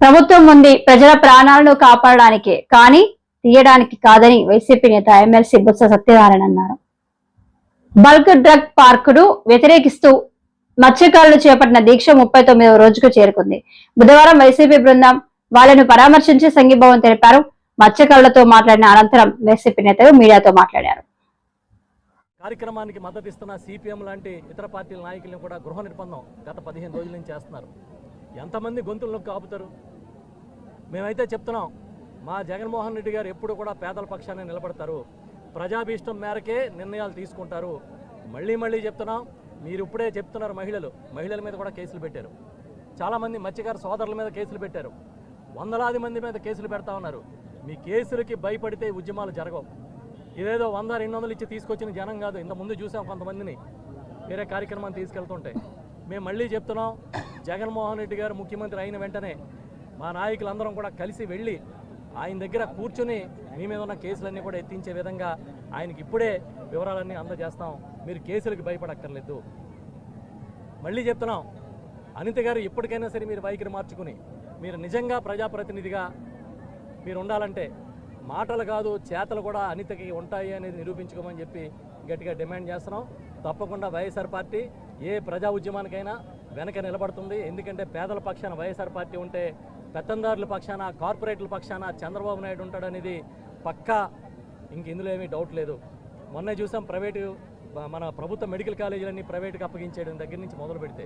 ప్రభుత్వం ఉంది ప్రజల ప్రాణాలను కాపాడడానికే కానీ తీయడానికి కాదని వైసీపీ నేత ఎమ్మెల్సీ బొత్స సత్యనారాయణ అన్నారు. బల్క్ డ్రగ్ పార్కును వ్యతిరేకిస్తూ మత్స్యకారులు చేపట్టిన దీక్ష ముప్పై తొమ్మిదవ రోజుకు చేరుకుంది. బుధవారం వైసీపీ బృందం వాళ్ళను పరామర్శించి సంఘీభావం తెలిపారు. మత్స్యకారులతో మాట్లాడిన అనంతరం వైసీపీ నేతలు మీడియాతో మాట్లాడారు. కార్యక్రమానికి మద్దతు ఇస్తున్న సిపిఎం లాంటి ఇతర పార్టీల నాయకులను కూడా గృహ నిర్బంధం గత పదిహేను రోజుల నుంచి చేస్తున్నారు. ఎంతమంది గొంతులను కాపుతారు మేమైతే చెప్తున్నాం మా జగన్మోహన్ రెడ్డి గారు ఎప్పుడు కూడా పేదల పక్షాన్ని నిలబడతారు. ప్రజాభీష్టం మేరకే నిర్ణయాలు తీసుకుంటారు. మళ్ళీ మళ్ళీ చెప్తున్నాం మీరు ఇప్పుడే చెప్తున్నారు మహిళలు మహిళల మీద కూడా కేసులు పెట్టారు. చాలామంది మత్స్యకార సోదరుల మీద కేసులు పెట్టారు. వందలాది మంది మీద కేసులు పెడతా ఉన్నారు. మీ కేసులకి భయపడితే ఉద్యమాలు జరగవు. ఇదేదో వంద రెండు వందలు ఇచ్చి తీసుకొచ్చిన జనం కాదు. ఇంత ముందు చూసాం కొంతమందిని. వేరే కార్యక్రమాన్ని తీసుకెళ్తుంటే. మేము మళ్ళీ చెప్తున్నాం జగన్మోహన్ రెడ్డి గారు ముఖ్యమంత్రి అయిన వెంటనే మా నాయకులందరం కూడా కలిసి వెళ్ళి ఆయన దగ్గర కూర్చుని మీ మీద ఉన్న కేసులన్నీ కూడా ఎత్తించే విధంగా ఆయనకి ఇప్పుడే వివరాలన్నీ అందజేస్తాం. మీరు కేసులకు భయపడక్కర్లేదు. మళ్ళీ చెప్తున్నాం. అనిత గారు ఇప్పటికైనా సరే మీరు వైఖరి మార్చుకుని మీరు నిజంగా ప్రజాప్రతినిధిగా మీరు ఉండాలంటే మాటలు కాదు చేతలు కూడా అనితకి ఉంటాయి అనేది నిరూపించుకోమని చెప్పి గట్టిగా డిమాండ్ చేస్తున్నాం. తప్పకుండా వైఎస్ఆర్ పార్టీ ఏ ప్రజా ఉద్యమానికైనా వెనక నిలబడుతుంది. ఎందుకంటే పేదల పక్షాన వైఎస్ఆర్ పార్టీ ఉంటే పెత్తందారుల పక్షాన కార్పొరేట్ల పక్షాన చంద్రబాబు నాయుడు ఉంటాడనేది పక్కా. ఇంక ఇందులో ఏమీ డౌట్ లేదు. మొన్నే చూసాం ప్రైవేటు మన ప్రభుత్వ మెడికల్ కాలేజీలన్నీ ప్రైవేట్కి అప్పగించేయడం దగ్గర నుంచి మొదలు పెడితే.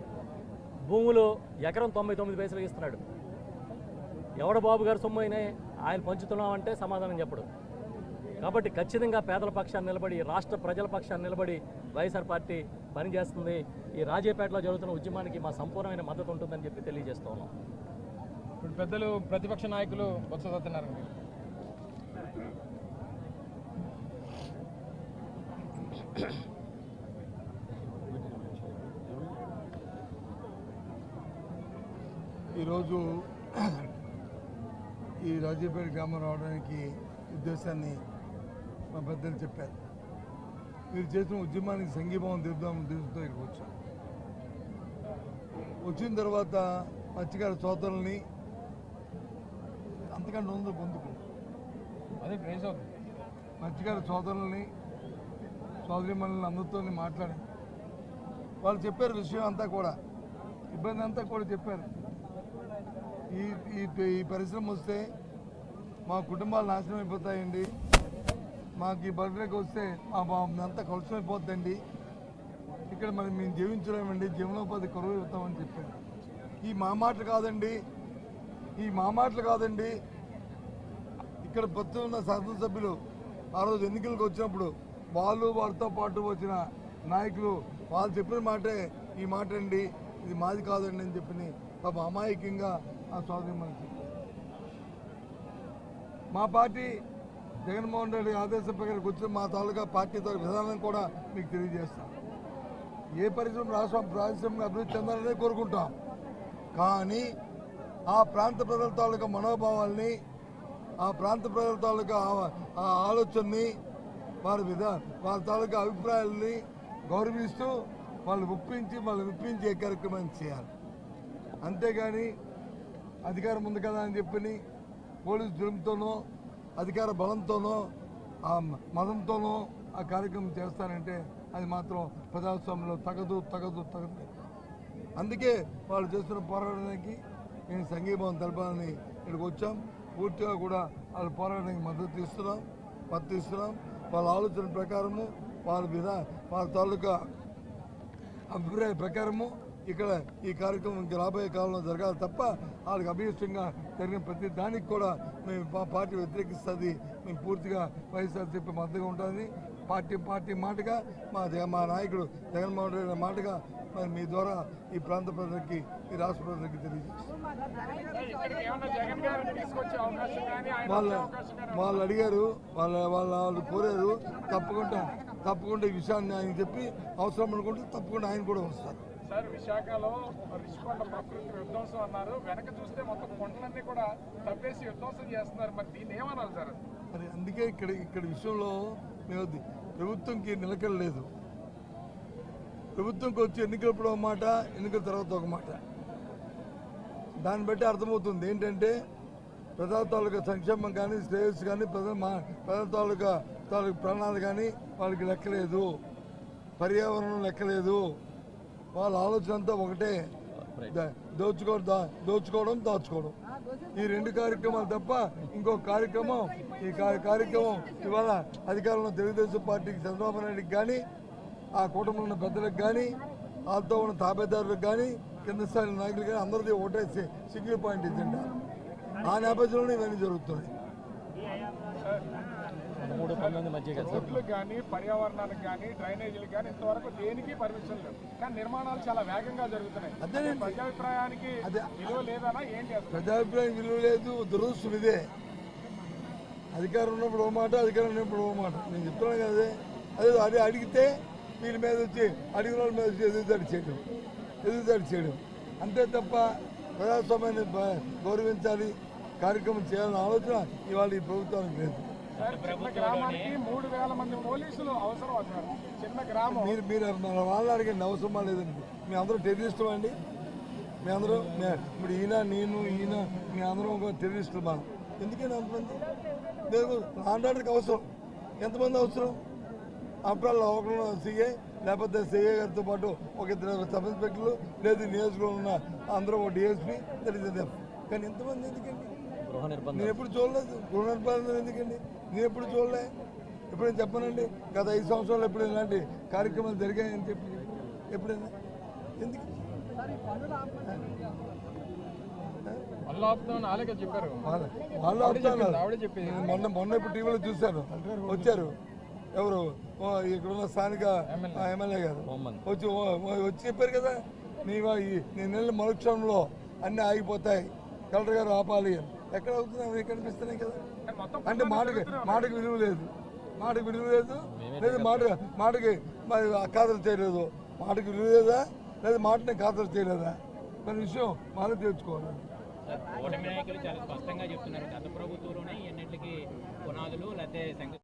భూములు ఎకరం తొంభై తొమ్మిది పైసలు ఇస్తున్నాడు. ఎవడ బాబు గారు సొమ్ము అయినా ఆయన పంచుతున్నామంటే సమాధానం చెప్పడు. కాబట్టి ఖచ్చితంగా పేదల పక్షాన్ని నిలబడి రాష్ట్ర ప్రజల పక్షాన్ని నిలబడి వైఎస్ఆర్ పార్టీ పనిచేస్తుంది. ఈ రాజేపేటలో జరుగుతున్న ఉద్యమానికి మా సంపూర్ణమైన మద్దతు ఉంటుందని చెప్పి తెలియజేస్తూ ఉన్నాం. పెద్దలు ప్రతిపక్ష నాయకులు బొత్స సత్యనారాయణ ఈరోజు ఈ రాజీపేట గ్రామం రావడానికి ఉద్దేశాన్ని మా పెద్దలు చెప్పారు. మీరు చేసిన ఉద్యమానికి సంఘీభావం తెలుద్దాం ఉద్దేశంతో ఇక్కడికి వచ్చాం. వచ్చిన తర్వాత మత్స్యకార సోదరుల్ని ఎందుకంటే ఉందో పొందుకు అదే ప్రైజ్ అవుతుంది. మత్స్యకార సోదరుల్ని మనల్ని అందరితో మాట్లాడి వాళ్ళు చెప్పారు విషయం అంతా కూడా. ఇబ్బంది అంతా కూడా చెప్పారు. ఈ ఈ ఈ పరిశ్రమ వస్తే మా కుటుంబాలు నాశనం అయిపోతాయండి. మాకు ఈ బర్త్డేకి వస్తే మా అంతా కలుషం అయిపోద్దండి. ఇక్కడ మరి మేము జీవించలేమండి. జీవనోపాధి కరువు అవుతామని చెప్పారు. ఈ మా మాటలు కాదండి. ఈ మా మాటలు కాదండి. ఇక్కడ ప్రతి ఉన్న శాసనసభ్యులు ఆ రోజు ఎన్నికలకు వచ్చినప్పుడు వాళ్ళు వారితో పాటు వచ్చిన నాయకులు వాళ్ళు చెప్పిన మాటే ఈ మాట అండి ఇది మాది కాదండి అని చెప్పి పాప అమాయకంగా ఆ స్వాధీనం మనకి మా పార్టీ జగన్మోహన్ రెడ్డి ఆదేశం ప్రకారం వచ్చిన మా తాలూకా పార్టీ తాలూకా విధానం కూడా మీకు తెలియజేస్తాం. ఏ పరిశ్రమ రాష్ట్ర పారిశ్రామిక అభివృద్ధి చెందాలనే కోరుకుంటాం. కానీ ఆ ప్రాంత ప్రజల తాలూకా మనోభావాల్ని ఆ ప్రాంత ప్రజల తాలూకా ఆ- ఆలోచనని వారి మీద వారి తాలూకా అభిప్రాయాలని గౌరవిస్తూ వాళ్ళు ఒప్పించి వాళ్ళు విప్పించే కార్యక్రమాన్ని చేయాలి. అంతేగాని అధికారం ఉంది కదా అని చెప్పి పోలీసు జులంతోనో అధికార బలంతోనో ఆ మతంతోనో ఆ కార్యక్రమం చేస్తారంటే అది మాత్రం ప్రజాస్వామ్యంలో తగదు తగదు తగదు. అందుకే వాళ్ళు చేస్తున్న పోరాటానికి నేను సంఘీభావం తెలపాలని ఇక్కడికి వచ్చాం. పూర్తిగా కూడా వాళ్ళ పోరాటానికి మద్దతు ఇస్తున్నాం మద్దతు ఇస్తున్నాం. వాళ్ళ ఆలోచన ప్రకారము వాళ్ళ మీద వాళ్ళ తాలూకా అభిప్రాయ ప్రకారము ఇక్కడ ఈ కార్యక్రమం ఇంకా రాబోయే కాలంలో జరగాలి తప్ప వాళ్ళకి అభీష్టంగా జరిగిన ప్రతి దానికి కూడా మేము మా పార్టీ వ్యతిరేకిస్తుంది మేము పూర్తిగా వైఎస్ఆర్సీపీ మద్దతుగా ఉంటుంది పార్టీ పార్టీ మాటగా మా మా నాయకుడు జగన్మోహన్ రెడ్డి మాటగా మరి మీ ద్వారా ఈ ప్రాంత ప్రజలకి ఈ రాష్ట్ర ప్రజలకి తెలియజేస్తాం వాళ్ళ వాళ్ళు అడిగారు వాళ్ళ వాళ్ళ వాళ్ళు కోరారు తప్పకుండా తప్పకుండా ఈ విషయాన్ని ఆయన చెప్పి అవసరం అనుకుంటే తప్పకుండా ఆయన కూడా వస్తారు. సార్ విశాఖలో రిషికొండ ప్రకృతి విధ్వంసం అన్నారు. వెనక చూస్తే మొత్తం కొండలన్నీ కూడా తప్పేసి విధ్వంసం చేస్తున్నారు. మరి దీన్ని ఏమన్నారు సార్? అందుకే ఇక్కడ ఇక్కడ విషయంలో మేము ప్రభుత్వంకి నిలకడ లేదు. ప్రభుత్వంకి వచ్చి ఎన్నికలప్పుడు ఒక మాట ఎన్నికల తర్వాత ఒక మాట. దాన్ని బట్టి అర్థమవుతుంది. ఏంటంటే ప్రజా తాలూకా సంక్షేమం కానీ శ్రేయస్సు కానీ ప్రజల మా ప్రజా తాలూకా తాలూకా ప్రాణాలు కానీ వాళ్ళకి లెక్కలేదు. పర్యావరణం లెక్కలేదు. వాళ్ళ ఆలోచన అంతా ఒకటే. దోచుకో దా- దోచుకోవడం దాచుకోవడం. ఈ రెండు కార్యక్రమాలు తప్ప ఇంకో కార్యక్రమం ఈ కార్యక్రమం ఇవాళ అధికారంలో తెలుగుదేశం పార్టీకి చంద్రబాబు నాయుడుకి కానీ ఆ కూటమిలో ఉన్న పెద్దలకు కానీ వాళ్ళతో ఉన్న తాబేదారులకు కానీ కింద స్థాయి నాయకులు కానీ అందరిది ఒకటే సి- సింగిల్ పాయింట్ ఎజెండా ఆ నేపథ్యంలోనే ఇవన్నీ జరుగుతున్నాయి. మూడు పంతొమ్మిది మధ్య రోడ్లకు కానీ పర్యావరణానికి కానీ డ్రైనేజీలకు కానీ ఇంతవరకు దేనికి పర్మిషన్ లేవు. కానీ నిర్మాణాలు చాలా వేగంగా జరుగుతున్నాయి. అదేనండి. ప్రజాభిప్రాయానికి అదే. విలువ లేదనా ఏంటి అసలు ప్రజాభిప్రాయం విలువ లేదు దురదృష్టం ఇదే. అధికారం ఉన్నప్పుడు ఓ మాట అధికారం ఉన్నప్పుడు ఓ మాట. నేను చెప్తున్నాను కదా అదే. అది అడిగితే వీళ్ళ మీద వచ్చి అడిగిన వాళ్ళ మీద వచ్చి ఎదురుదాడి చేయడం. ఎదురుదాడి చేయడం. అంతే తప్ప ప్రజాస్వామ్యాన్ని గౌరవించాలి కార్యక్రమం చేయాలన్న ఆలోచన ఇవాళ ఈ ప్రభుత్వానికి లేదు. చిన్న గ్రామానికి మూడు వేల మంది పోలీసులు అవసరం చిన్న గ్రామం. మీరు మీరు మన వాళ్ళని అడిగండి అవసరమా లేదండి. మీ అందరూ టెర్రరిస్టులు అండి. మీ అందరూ ఇప్పుడు ఈయన నేను ఈయన మీ అందరం ఒక టెర్రరిస్టులు మా ఎందుకని అంతమంది లేదు ఆండాడికి అవసరం. ఎంతమంది అవసరం? ఆఫ్టర్ ఒకరు సీఏ లేకపోతే సీఏ గారితో పాటు ఒక ఇద్దరు సబ్ ఇన్స్పెక్టర్లు లేదు నియోజకవర్గంలో ఉన్న అందరూ ఒక డిఎస్పీ తెలియదు కానీ ఎంతమంది ఎందుకండి? గృహ నిర్బంధం. నేను ఎప్పుడు చూడలేదు. గృహ నిర్మాణం ఎందుకండి? నేను ఎప్పుడు చూడలే. ఎప్పుడైనా చెప్పనండి? గత ఐదు సంవత్సరాలు ఎప్పుడు ఇలాంటి కార్యక్రమాలు జరిగాయని చెప్పి ఎప్పుడైనా? ఎందుకు? వాళ్ళ- మొన్న మొన్న ఇప్పుడు టీవీలో చూశాను. వచ్చారు. ఎవరు? ఇక్కడ ఉన్న స్థానిక ఎమ్మెల్యే. గారు. వచ్చి వచ్చి చెప్పారు కదా నీ నేను నెల మరుక్షణంలో అన్నీ ఆగిపోతాయి. కలెక్టర్ గారు ఆపాలి అని. ఎక్కడ అవుతున్నాయి అవి కనిపిస్తున్నాయి కదా? అంటే మాటకి మాటకి విలువ లేదు. మాటకి విలువ లేదు. లేదు మాట మాటకి మరి ఖాతరు చేయలేదు. మాటకి విలువ లేదా? లేదా మాటని ఖాతరు చేయలేదా? మన విషయం మాట నాయకులు చాలా స్పష్టంగా చెప్తున్నారు. గత ప్రభుత్వంలోనే ఈ అన్నింటికి పునాదులు లేకపోతే